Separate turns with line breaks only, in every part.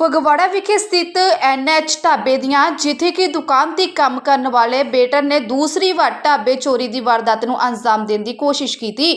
ਫਗਵਾੜਾ ਵਿਖੇ ਸਥਿਤ ਐਨਐਚ ਢਾਬੇ ਦੀਆਂ, ਜਿੱਥੇ ਕਿ ਦੁਕਾਨ ਤੇ ਕੰਮ ਕਰਨ ਵਾਲੇ ਬੇਟਰ ਨੇ ਦੂਸਰੀ ਵਾਰ ਢਾਬੇ ਚੋਰੀ ਦੀ ਵਾਰਦਾਤ ਨੂੰ ਅੰਜਾਮ ਦੇਣ ਦੀ ਕੋਸ਼ਿਸ਼ ਕੀਤੀ।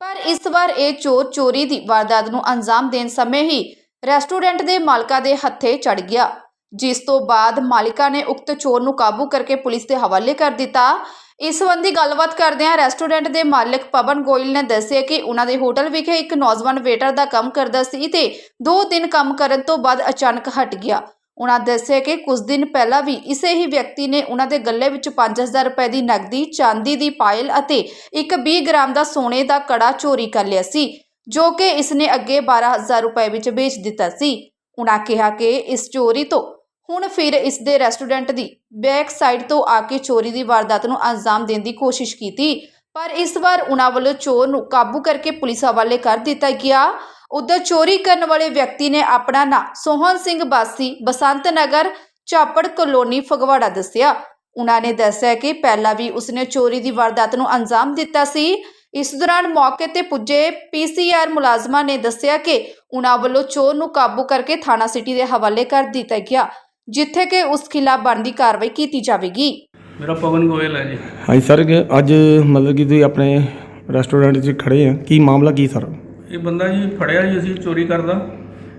ਪਰ ਇਸ ਵਾਰ ਇਹ ਚੋਰ ਚੋਰੀ ਦੀ ਵਾਰਦਾਤ ਨੂੰ ਅੰਜਾਮ ਦੇਣ ਸਮੇਂ ਹੀ ਰੈਸਟੋਰੈਂਟ ਦੇ ਮਾਲਕਾਂ ਦੇ ਹੱਥੇ ਚੜ ਗਿਆ। ਜਿਸ ਤੋਂ ਬਾਅਦ ਮਾਲਿਕਾ ਨੇ ਉਕਤ ਚੋਰ ਨੂੰ ਕਾਬੂ ਕਰਕੇ ਪੁਲਿਸ ਦੇ ਹਵਾਲੇ ਕਰ ਦਿੱਤਾ। ਇਸ ਸੰਬੰਧੀ ਗੱਲਬਾਤ ਕਰਦਿਆਂ ਰੈਸਟੋਰੈਂਟ ਦੇ ਮਾਲਕ ਪਵਨ ਗੋਇਲ ਨੇ ਦੱਸਿਆ ਕਿ ਉਹਨਾਂ ਦੇ ਹੋਟਲ ਵਿਖੇ ਇੱਕ ਨੌਜਵਾਨ ਵੇਟਰ ਦਾ ਕੰਮ ਕਰਦਾ ਸੀ ਤੇ 2 ਦਿਨ ਕੰਮ ਕਰਨ ਤੋਂ ਬਾਅਦ ਅਚਾਨਕ ਹਟ ਗਿਆ। ਉਹਨਾਂ ਦੱਸਿਆ ਕਿ ਕੁਝ ਦਿਨ ਪਹਿਲਾਂ ਵੀ ਇਸੇ ਹੀ ਵਿਅਕਤੀ ਨੇ ਉਹਨਾਂ ਦੇ ਗੱਲੇ ਵਿੱਚ 5000 ਰੁਪਏ ਦੀ ਨਕਦੀ, ਚਾਂਦੀ ਦੀ ਪਾਇਲ ਅਤੇ ਇੱਕ 20 ਗ੍ਰਾਮ ਦਾ ਸੋਨੇ ਦਾ ਕੜਾ ਚੋਰੀ ਕਰ ਲਿਆ ਸੀ, ਜੋ ਕਿ ਇਸਨੇ ਅੱਗੇ 12000 ਰੁਪਏ ਵਿੱਚ ਵੇਚ ਦਿੱਤਾ ਸੀ। ਉਹਨਾਂ ਕਿਹਾ ਕਿ ਇਸ ਚੋਰੀ ਤੋਂ ਹੁਣ ਫਿਰ ਇਸ ਦੇ ਰੈਸਟੋਰੈਂਟ ਦੀ ਬੈਕ ਸਾਈਡ ਤੋਂ ਆ ਕੇ ਚੋਰੀ ਦੀ ਵਾਰਦਾਤ ਨੂੰ ਅੰਜਾਮ ਦੇਣ ਦੀ ਕੋਸ਼ਿਸ਼ ਕੀਤੀ, ਪਰ ਇਸ ਵਾਰ ਉਹਨਾਂ ਵੱਲੋਂ ਚੋਰ ਨੂੰ ਕਾਬੂ ਕਰਕੇ ਪੁਲਿਸ ਹਵਾਲੇ ਕਰ ਦਿੱਤਾ ਗਿਆ। ਉਧਰ ਚੋਰੀ ਕਰਨ ਵਾਲੇ ਵਿਅਕਤੀ ਨੇ ਆਪਣਾ ਨਾਂ ਸੋਹਨ ਸਿੰਘ ਬਾਸੀ, ਬਸੰਤ ਨਗਰ, ਚਾਪੜ ਕਲੋਨੀ, ਫਗਵਾੜਾ ਦੱਸਿਆ। ਉਹਨਾਂ ਨੇ ਦੱਸਿਆ ਕਿ ਪਹਿਲਾਂ ਵੀ ਉਸਨੇ ਚੋਰੀ ਦੀ ਵਾਰਦਾਤ ਨੂੰ ਅੰਜਾਮ ਦਿੱਤਾ ਸੀ। ਇਸ ਦੌਰਾਨ ਮੌਕੇ ਤੇ ਪੁੱਜੇ ਪੀਸੀਆਰ ਮੁਲਾਜ਼ਮਾਂ ਨੇ ਦੱਸਿਆ ਕਿ ਉਹਨਾਂ ਵੱਲੋਂ ਚੋਰ ਨੂੰ ਕਾਬੂ ਕਰਕੇ ਥਾਣਾ ਸਿਟੀ ਦੇ ਹਵਾਲੇ ਕਰ ਦਿੱਤਾ ਗਿਆ। ਜਿੱਥੇ ਕਿ ਉਸ ਖਿਲਾਫ ਬਣਦੀ ਕਾਰਵਾਈ ਕੀਤੀ ਜਾਵੇਗੀ।
ਮੇਰਾ ਪਵਨ ਗੋਇਲ ਹੈ ਜੀ।
ਹਾਂਜੀ ਸਰ ਕਿ ਅੱਜ ਮਤਲਬ ਕਿ ਤੁਸੀਂ ਆਪਣੇ ਰੈਸਟੋਰੈਂਟ 'ਚ ਖੜੇ ਆ। ਕੀ ਮਾਮਲਾ ਕੀ ਸਰ?
ਇਹ ਬੰਦਾ ਜੀ ਫੜਿਆ ਜੀ ਅਸੀਂ ਚੋਰੀ ਕਰਦਾ।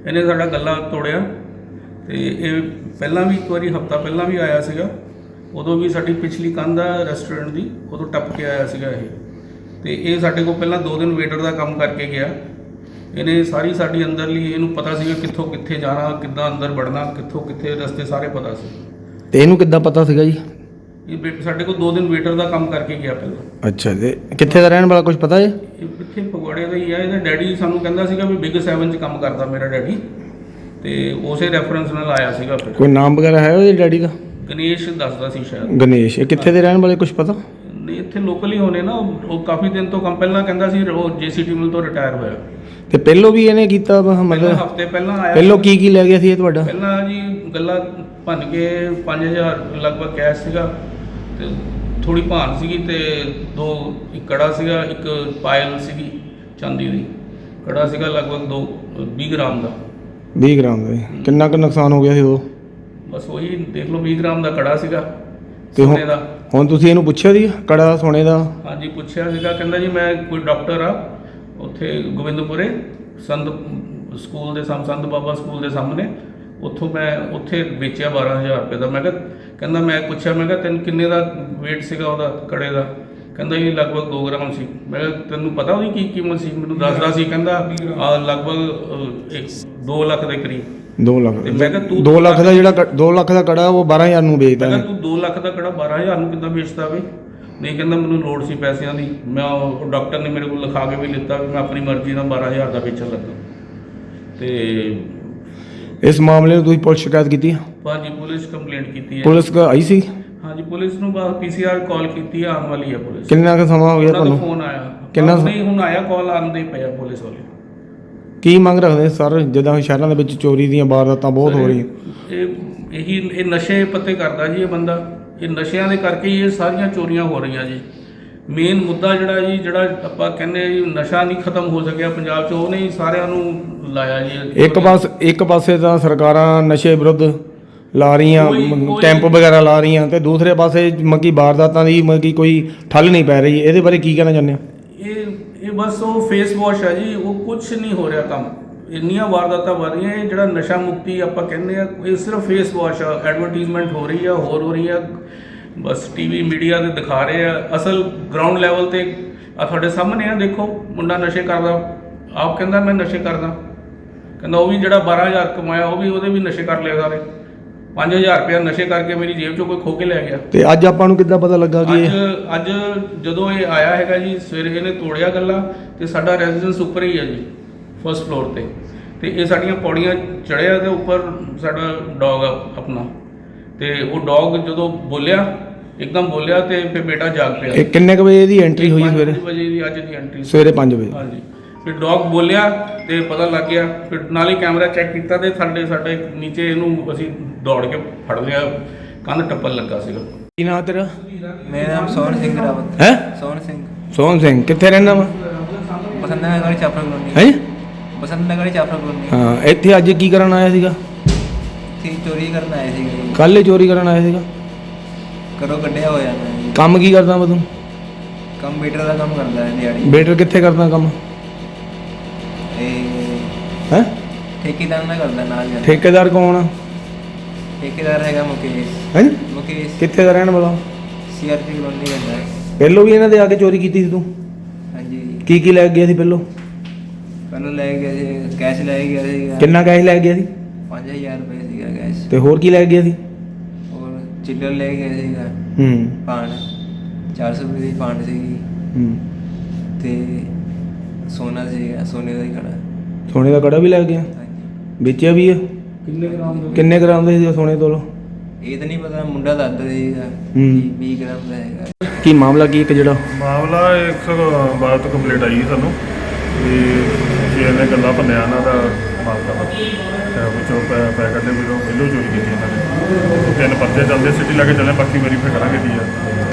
ਇਹਨੇ ਸਾਡਾ ਗੱਲਾ ਤੋੜਿਆ। ਤੇ ਇਹ ਪਹਿਲਾਂ ਵੀ ਇੱਕ ਵਾਰੀ ਹਫਤਾ ਪਹਿਲਾਂ ਵੀ ਆਇਆ ਸੀਗਾ। ਉਦੋਂ ਵੀ ਸਾਡੀ ਪਿਛਲੀ ਕੰਧ ਆ ਰੈਸਟੋਰੈਂਟ ਦੀ ਉਦੋਂ ਟੱਪ ਕੇ ਆਇਆ ਸੀਗਾ ਇਹ। ਤੇ ਇਹ ਸਾਡੇ ਕੋਲ ਪਹਿਲਾਂ 2 ਦਿਨ ਵੇਟਰ ਦਾ ਕੰਮ ਕਰਕੇ ਗਿਆ। ਇਹਨੇ ਸਾਰੀ ਸਾਡੀ ਅੰਦਰਲੀ ਇਹਨੂੰ ਪਤਾ ਸੀਗਾ ਕਿੱਥੋਂ ਕਿੱਥੇ ਜਾਣਾ ਕਿੱਦਾਂ ਅੰਦਰ ਵੜਨਾ ਕਿੱਥੋਂ ਕਿੱਥੇ ਰਸਤੇ ਸਾਰੇ ਪਤਾ ਸੀ।
ਤੇ ਇਹਨੂੰ ਕਿੱਦਾਂ ਪਤਾ ਸੀਗਾ ਜੀ?
ਇਹ ਵੇ- ਸਾਡੇ ਕੋਲ 2 ਦਿਨ ਵੇਟਰ ਦਾ ਕੰਮ ਕਰਕੇ ਗਿਆ ਪਹਿਲਾਂ।
ਅੱਛਾ ਤੇ ਕਿੱਥੇ ਦਾ ਰਹਿਣ ਵਾਲਾ ਕੁਝ ਪਤਾ ਹੈ
ਇਹ ਇੱਥੇ ਫਗਵਾੜੇ ਦਾ ਹੀ ਆ ਇਹਦਾ ਡੈਡੀ ਸਾਨੂੰ ਕਹਿੰਦਾ ਸੀਗਾ ਵੀ ਬਿਗ 7 ਚ ਕੰਮ ਕਰਦਾ ਮੇਰਾ ਡੈਡੀ। ਤੇ ਉਸੇ ਰੈਫਰੈਂਸ ਨਾਲ ਆਇਆ ਸੀਗਾ ਫਿਰ।
ਕੋਈ ਨਾਮ ਵਗੈਰਾ ਹੈ ਉਹਦੇ ਡੈਡੀ ਦਾ?
ਗਣੇਸ਼ ਦੱਸਦਾ ਸੀ ਸ਼ਾਇਦ।
ਗਣੇਸ਼ ਇਹ ਕਿੱਥੇ ਦੇ ਰਹਿਣ ਵਾਲੇ ਕੁਝ ਪਤਾ?
ਨਹੀਂ ਇੱਥੇ ਲੋਕਲ ਹੀ ਹੋਣੇ ਨਾ ਉਹ ਉਹ ਕਾਫੀ ਦਿਨ ਤੋਂ ਕੰਮ ਪਹਿਲਾਂ ਕਹਿੰਦਾ ਸੀ ਉਹ ਜੀਸੀਟੀ ਮਿਲ ਤੋਂ ਰਿਟਾਇਰ ਹੋਇਆ।
ਤੇ ਪਹਿਲੋਂ ਵੀ ਇਹਨੇ ਕੀਤਾ ਵਾ,
ਪਹਿਲਾਂ
ਮਤਲਬ
ਹਫ਼ਤੇ ਪਹਿਲਾਂ ਆਇਆ
ਪਹਿਲੋਂ ਕੀ ਕੀ ਲੈ ਗਿਆ ਸੀ ਇਹ ਤੁਹਾਡਾ?
ਪਹਿਲਾਂ ਜੀ ਗੱਲਾਂ ਭੰਨ ਕੇ 5000 ਲਗਭਗ ਕੈਸ਼ ਸੀਗਾ ਤੇ ਥੋੜੀ ਭਾਨ ਸੀਗੀ ਤੇ ਦੋ ਇੱਕ ਕੜਾ ਸੀਗਾ ਇੱਕ ਪਾਇਲ ਸੀਗੀ ਚਾਂਦੀ ਦੀ। ਕੜਾ ਸੀਗਾ ਲਗਭਗ 2 20 ਗ੍ਰਾਮ ਦਾ।
20 ਗ੍ਰਾਮ ਦਾ। ਕਿੰਨਾ ਕੁ ਨੁਕਸਾਨ ਹੋ ਗਿਆ ਸੀ ਉਹ?
ਬਸ ਉਹੀ ਦੇਖ ਲਓ 20 ਗ੍ਰਾਮ ਦਾ ਕੜਾ ਸੀਗਾ
ਤੇ ਹੁਣ-
ਸੋਨੇ ਦਾ।
ਹੁਣ ਤੁਸੀਂ ਇਹਨੂੰ ਪੁੱਛਿਆ ਸੀ ਕੜਾ ਸੋਨੇ ਦਾ?
ਹਾਂਜੀ ਪੁੱਛਿਆ ਸੀਗਾ। ਕਹਿੰਦਾ ਜੀ ਮੈਂ ਕੋਈ ਡਾਕਟਰ ਆ ਉੱਥੇ ਗੋਬਿੰਦਪੁਰੇ ਸੰਤ ਸਕੂਲ ਦੇ ਸਾਹਮਣੇ ਸੰਤ ਬਾਬਾ ਸਕੂਲ ਦੇ ਸਾਹਮਣੇ। ਉੱਥੋਂ ਮੈਂ ਉੱਥੇ ਵੇਚਿਆ 12000 ਰੁਪਏ ਦਾ। ਮੈਂ ਕਿਹਾ ਕਹਿੰਦਾ ਮੈਂ ਪੁੱਛਿਆ ਮੈਂ ਕਿਹਾ ਤੈਨੂੰ ਕਿੰਨੇ ਦਾ weight ਸੀਗਾ ਉਹਦਾ ਕੜੇ ਦਾ? ਕਹਿੰਦਾ ਜੀ ਲਗਭਗ 2 ਗ੍ਰਾਮ ਸੀ। ਮੈਂ ਕਿਹਾ ਤੈਨੂੰ ਪਤਾ ਉਹਦੀ ਕੀ ਕੀਮਤ ਸੀ? ਮੈਨੂੰ ਦੱਸਦਾ ਸੀ ਕਹਿੰਦਾ ਆ ਲਗਭਗ 2 ਲੱਖ ਦੇ ਕਰੀਬ।
2 ਲੱਖ
ਤੇ ਮੈਂ ਕਿਹਾ ਤੂੰ
2 ਲੱਖ ਦਾ ਜਿਹੜਾ 2 ਲੱਖ ਦਾ ਕੜਾ ਉਹ 12000 ਨੂੰ ਵੇਚਦਾ
ਮੈਂ
ਹੈ
ਕਿਹਾ ਤੂੰ 2 ਲੱਖ ਦਾ ਕੜਾ 12000 ਨੂੰ ਕਿੱਦਾਂ ਵੇਚਦਾ ਵੇ ਨਹੀਂ ਕਹਿੰਦਾ ਮੈਨੂੰ ਲੋੜ ਸੀ ਪੈਸਿਆਂ ਦੀ। ਮੈਂ ਉਹ ਡਾਕਟਰ ਨੇ ਮੇਰੇ ਕੋਲ ਲਿਖਾ ਕੇ ਵੀ ਲਿੱਤਾ ਵੀ ਮੈਂ ਆਪਣੀ ਮਰਜ਼ੀ ਨਾਲ 12000 ਦਾ ਵੇਚਣ ਲੱਗਾ। ਤੇ
ਇਸ ਮਾਮਲੇ ਨੂੰ ਤੁਸੀਂ ਪੁਲਿਸ ਸ਼ਿਕਾਇਤ ਕੀਤੀ ਹੈ?
ਭਾਜੀ ਪੁਲਿਸ ਕੰਪਲੇਂਟ ਕੀਤੀ ਹੈ।
ਪੁਲਿਸ ਕਾ ਆਈ ਸੀ?
ਹਾਂਜੀ ਪੁਲਿਸ ਨੂੰ ਬਾਅਦ ਪੀਸੀਆਰ ਕਾਲ ਕੀਤੀ ਹੈ ਆਉਣ ਵਾਲੀ ਹੈ ਪੁਲਿਸ।
ਕਿੰਨਾ ਕੁ ਸਮਾਂ ਹੋ ਗਿਆ
ਉਹਨਾਂ ਦਾ
ਤੁਹਾਨੂੰ?
ਫੋਨ ਆਇਆ।
ਕਿੰਨਾ
ਨਹੀਂ ਹੁਣ ਆਇਆ ਕਾਲ ਆਉਂਦੇ ਪਿਆ ਪੁਲਿਸ ਵਾਲੇ।
ਕੀ ਮੰਗ ਰੱਖਦੇ ਸਰ? ਜਦੋਂ ਸ਼ਹਿਰਾਂ ਦੇ ਵਿੱਚ ਚੋਰੀ ਦੀਆਂ ਵਾਰਦਾਤਾਂ ਬਹੁਤ ਹੋ ਰਹੀਆਂ।
ਇਹ ਇਹੀ ਇਹ ਨਸ਼ੇ ਪੱਤੇ ਕਰਦਾ ਜੀ ਇਹ ਬੰਦਾ। ਇਹ ਨਸ਼ਿਆਂ ਦੇ ਕਰਕੇ ਹੀ ਇਹ ਸਾਰੀਆਂ ਚੋਰੀਆਂ ਹੋ ਰਹੀਆਂ ਜੀ। ਮੇਨ ਮੁੱਦਾ ਜਿਹੜਾ ਜੀ ਜਿਹੜਾ ਆਪਾਂ ਕਹਿੰਦੇ ਆ ਜੀ ਨਸ਼ਾ ਨਹੀਂ ਖਤਮ ਹੋ ਸਕਿਆ ਪੰਜਾਬ 'ਚ ਉਹਨੇ ਹੀ ਸਾਰਿਆਂ ਨੂੰ ਲਾਇਆ ਜੀ।
ਇੱਕ ਪਾਸ ਇੱਕ ਪਾਸੇ ਤਾਂ ਸਰਕਾਰਾਂ ਨਸ਼ੇ ਵਿਰੁੱਧ ਲਾ ਰਹੀਆਂ ਕੈਂਪ ਵਗੈਰਾ ਲਾ ਰਹੀਆਂ ਤੇ ਦੂਸਰੇ ਪਾਸੇ ਮੱਕੀ ਵਾਰਦਾਤਾਂ ਦੀ ਮੱਕੀ ਕੋਈ ਠੱਲ ਨਹੀਂ ਪੈ ਰਹੀ। ਇਹਦੇ ਬਾਰੇ ਕੀ ਕਹਿਣਾ ਚਾਹੁੰਦੇ ਹੋ?
ਇਹ ਇਹ ਬਸ ਉਹ ਫੇਸ ਵਾਸ਼ ਹੈ ਜੀ, ਉਹ ਕੁਝ ਨਹੀਂ ਹੋ ਰਿਹਾ ਕੰਮ। ਇੰਨੀਆਂ ਵਾਰਦਾਤਾਂ ਵਧ ਰਹੀਆਂ, ਇਹ ਜਿਹੜਾ ਨਸ਼ਾ ਮੁਕਤੀ ਆਪਾਂ ਕਹਿੰਦੇ ਆ, ਇਹ ਸਿਰਫ ਫੇਸ ਵਾਸ਼ ਆ ਐਡਵਰਟਾਈਜ਼ਮੈਂਟ ਹੋ ਰਹੀ ਆ, ਹੋਰ ਹੋ ਰਹੀ ਆ, ਬਸ ਟੀਵੀ ਮੀਡੀਆ ਤੇ ਦਿਖਾ ਰਹੇ ਆ। ਅਸਲ ਗਰਾਊਂਡ ਲੈਵਲ ਤੇ ਆ ਤੁਹਾਡੇ ਸਾਹਮਣੇ ਆ, ਦੇਖੋ, ਮੁੰਡਾ ਨਸ਼ੇ ਕਰਦਾ। ਆਪ ਕਹਿੰਦਾ, ਮੈਂ ਨਸ਼ੇ ਕਰਦਾ। ਕਹਿੰਦਾ, ਉਹ ਵੀ ਜਿਹੜਾ 12000 ਕਮਾਇਆ, ਉਹ ਵੀ ਉਹਦੇ ਵੀ ਨਸ਼ੇ ਕਰ ਲਿਆ ਸਾਰੇ। 5000 ਰੁਪਇਆ ਨਸ਼ੇ ਕਰਕੇ ਮੇਰੀ ਜੇਬ ਚੋਂ ਕੋਈ ਖੋ ਕੇ ਲੈ ਗਿਆ।
ਤੇ ਅੱਜ ਆਪਾਂ ਨੂੰ ਕਿੱਦਾਂ ਪਤਾ ਲੱਗਾ ਕਿ
ਅੱਜ
ਇਹ
ਅੱਜ ਜਦੋਂ ਇਹ ਆਇਆ ਹੈਗਾ ਜੀ ਸਵੇਰੇ ਇਹਨੇ ਤੋੜਿਆ ਗੱਲਾਂ ਤੇ ਸਾਡਾ ਰੈਜ਼ੀਡੈਂਸ ਉੱਪਰ ਹੀ ਹੈ ਜੀ ਫਰਸਟ ਫਲੋਰ ਤੇ। ਤੇ ਇਹ ਸਾਡੀਆਂ ਪੌੜੀਆਂ ਚੜਿਆ ਤੇ ਉੱਪਰ ਸਾਡਾ ਡੌਗ ਆ ਆਪਣਾ। ਤੇ ਉਹ ਡੌਗ ਜਦੋਂ ਬੋਲਿਆ ਇੱਕਦਮ ਬੋਲਿਆ ਤੇ ਫਿਰ ਬੇਟਾ ਜਾਗ ਪਿਆ।
ਇਹ ਕਿੰਨੇ ਕੁ ਵਜੇ ਦੀ ਐਂਟਰੀ ਹੋਈ ਸਵੇਰੇ?
ਵਜੇ ਦੀ ਅੱਜ ਦੀ ਐਂਟਰੀ
ਸਵੇਰੇ 5 ਵਜੇ।
ਹਾਂਜੀ। ਫਿਰ ਡੌਗ ਬੋਲਿਆ ਤੇ ਪਤਾ ਲੱਗ ਗਿਆ ਫਿਰ ਨਾਲੇ ਕੈਮਰਾ ਚੈੱਕ ਕੀਤਾ ਤੇ ਸਾਡੇ ਸਾਡੇ ਨੀਚੇ ਇਹਨੂੰ ਅਸੀਂ ਦੌੜ ਕੇ ਫੜ ਲਿਆ ਕੰਧ ਟੱਪਣ ਲੱਗਾ ਸੀਗਾ।
ਕੀ ਨਾਂ ਤੇਰਾ?
ਮੇਰਾ ਨਾਮ ਸੋਹਣ ਸਿੰਘ ਰਾਵਤ।
ਹੈ?
ਸੋਹਣ ਸਿੰਘ।
ਸੋਹਨ ਸਿੰਘ ਕਿੱਥੇ ਰਹਿੰਦਾ ਵਾ?
ਬਸੰਤ ਨਗਰ ਚਾਫਰਾ ਕਲੋਨੀ।
ਹੈ?
ਬਸੰਤ ਨਗਰ ਚਾਫਰਾ ਕਲੋਨੀ।
ਹਾਂ ਇੱਥੇ ਅੱਜ ਕੀ ਕਰਨ ਆਇਆ ਸੀਗਾ?
ਇੱਥੇ ਚੋਰੀ ਕਰਨ ਆਏ ਸੀਗੇ
ਹੀ ਚੋਰੀ ਕਰਨ ਆਇਆ ਸੀਗਾ?
ਘਰੋਂ ਕੱਢਿਆ ਹੋਇਆ
ਕੰਮ ਕੀ ਕਰਦਾ ਵਾ ਤੂੰ?
ਕੰਪਿਊਟਰ ਦਾ ਕੰਮ ਕਰਦਾ ਹੈ ਦਿਹਾੜੀ।
ਬੇਟਰ ਕਿੱਥੇ ਕਰਦਾ ਕੰਮ?
ਇਹ
ਹੈ?
ਠੇਕੇਦਾਰ ਨਾਲ ਕਰਦਾ ਨਾਲ ਜਾਂਦਾ
ਠੇਕੇਦਾਰ ਕੌਣ ਆ?
ਠੇਕੇਦਾਰ ਹੈਗਾ ਮੁਕੇਸ਼।
ਹੈ?
ਮੁਕੇਸ਼।
ਕਿੱਥੇ ਦਾ ਰਹਿਣ ਵਾਲਾ?
ਸੀਆਰਪੀ ਕਲੋਨੀ ਰਹਿੰਦਾ ਹੈ
ਪਹਿਲੋਂ ਵੀ ਇਹਨਾਂ ਦੇ ਆ ਕੇ ਚੋਰੀ ਕੀਤੀ ਸੀ ਤੂੰ?
ਹਾਂਜੀ।
ਕੀ ਕੀ ਲੈ ਕੇ ਗਿਆ ਸੀ ਪਹਿਲੋਂ?
ਪਹਿਲਾਂ ਲੈ ਗਿਆ ਸੀ ਕੈਸ਼ ਲੈ ਗਿਆ ਸੀਗਾ।
ਕਿੰਨਾ ਕੈਸ਼ ਲੈ ਗਿਆ ਸੀ?
5000 ਰੁਪਏ ਸੀਗਾ ਕੈਸ਼।
ਤੇ ਹੋਰ ਕੀ ਲੈ ਗਿਆ ਸੀ?
ਔਰ ਚਿੱਲਰ ਲੈ ਗਿਆ ਸੀਗਾ।
ਹੂੰ।
ਪਾਣ 400 ਰੁਪਏ ਦੀ ਪਾਣ ਸੀਗੀ।
ਹੂੰ।
ਤੇ ਸੋਨਾ ਸੀਗਾ ਸੋਨੇ ਦਾ ਹੀ ਕੜਾ।
ਸੋਨੇ ਦਾ ਕੜਾ ਵੀ ਲੈ ਗਿਆ
ਹਾਂਜੀ।
ਵੇਚਿਆ ਵੀ ਆ
ਕਿੰਨੇ ਗ੍ਰਾਮ ਦਾ?
ਕਿੰਨੇ ਗ੍ਰਾਮ ਦਾ ਸੀ ਸੋਨੇ ਤੋਲ
ਇਹ ਤਾਂ ਨਹੀਂ ਪਤਾ ਮੁੰਡਾ ਦੱਸਦਾ
ਹੂੰ।
ਕਿ 20 ਗ੍ਰਾਮ ਦਾ ਹੈਗਾ।
ਕੀ ਮਾਮਲਾ ਕੀ ਇੱਕ ਜਿਹੜਾ?
ਮਾਮਲਾ 112 ਤੋਂ ਕੰਪਲੀਟ ਆਈ ਸੀ ਸਾਨੂੰ ਵੀ ਜੇ ਇਹਨੇ ਗੱਲਾਂ ਭੰਨਿਆ ਇਹਨਾਂ ਦਾ ਮਾਲਕਾਂ ਦਾ ਤੇ ਵਿੱਚੋਂ ਪੈ- ਪੈਕਟ ਦੇ ਵਿੱਚੋਂ ਪਹਿਲੋਂ ਚੋਰੀ ਕੀਤੀ ਇਹਨਾਂ ਨੇ। ਤਿੰਨ ਪਰਚੇ ਚੱਲਦੇ ਸਿਟੀ ਲਾ ਕੇ ਚੱਲੇ ਬਾਕੀ ਵੈਰੀਫਾਈ ਕਰਾਂਗੇ ਕੀ ਆ।